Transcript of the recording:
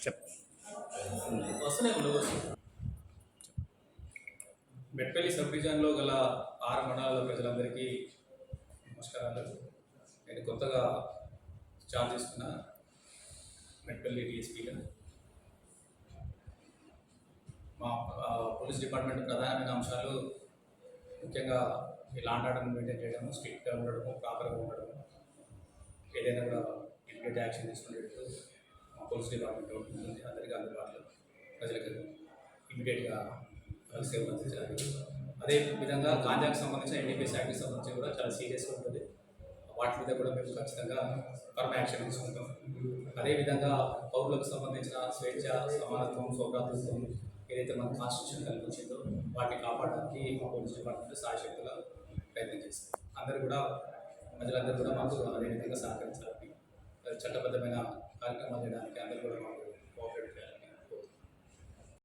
చెప్ మెట్పల్లి సబ్ డివిజన్లో గల ఆరు మండలాల ప్రజలందరికీ నమస్కారాలు. నేను కొత్తగా చార్జ్ చేసుకున్న మెట్పల్లి డిఎస్పీగా మా పోలీస్ డిపార్ట్మెంట్ ప్రధానమైన అంశాలు ముఖ్యంగా ఈ లాండ్ మెయింటైన్ చేయడము స్ట్రిక్ట్గా ఉండడము ప్రాపర్గా ఉండడము ఏదైనా కూడా ఇమీడియట్ యాక్షన్ తీసుకునేటట్టు పోలీస్ డిపార్ట్మెంట్ ఉంటుంది. అందరికీ అందుబాటులో ప్రజలకు ఇమీడియట్గా సేవలు అందించాలి అదే విధంగా గాంజాకు సంబంధించిన ఎన్డీపీఎస్ యాక్ట్కి సంబంధించి కూడా చాలా సీరియస్గా ఉంటుంది. వాటి మీద కూడా మేము ఖచ్చితంగా ఫర్మ్ యాక్షన్ తీసుకుంటాం. అదేవిధంగా పౌరులకు సంబంధించిన స్వేచ్ఛ సమానత్వం సౌభ్రాతృత్వం ఏదైతే మన కాన్స్టిట్యూషన్ కల్పించిందో వాటిని కాపాడడానికి మా పోలీస్ డిపార్ట్మెంట్ సాయశక్తుగా ప్రయత్నం చేస్తాం అందరూ కూడా ప్రజలందరూ కూడా మాకు అదేవిధంగా సహకరించాలని చట్టబద్ధమైన కార్యక్రమాలు చేయడానికి అందరూ కూడా మాకు కోఆపరేట్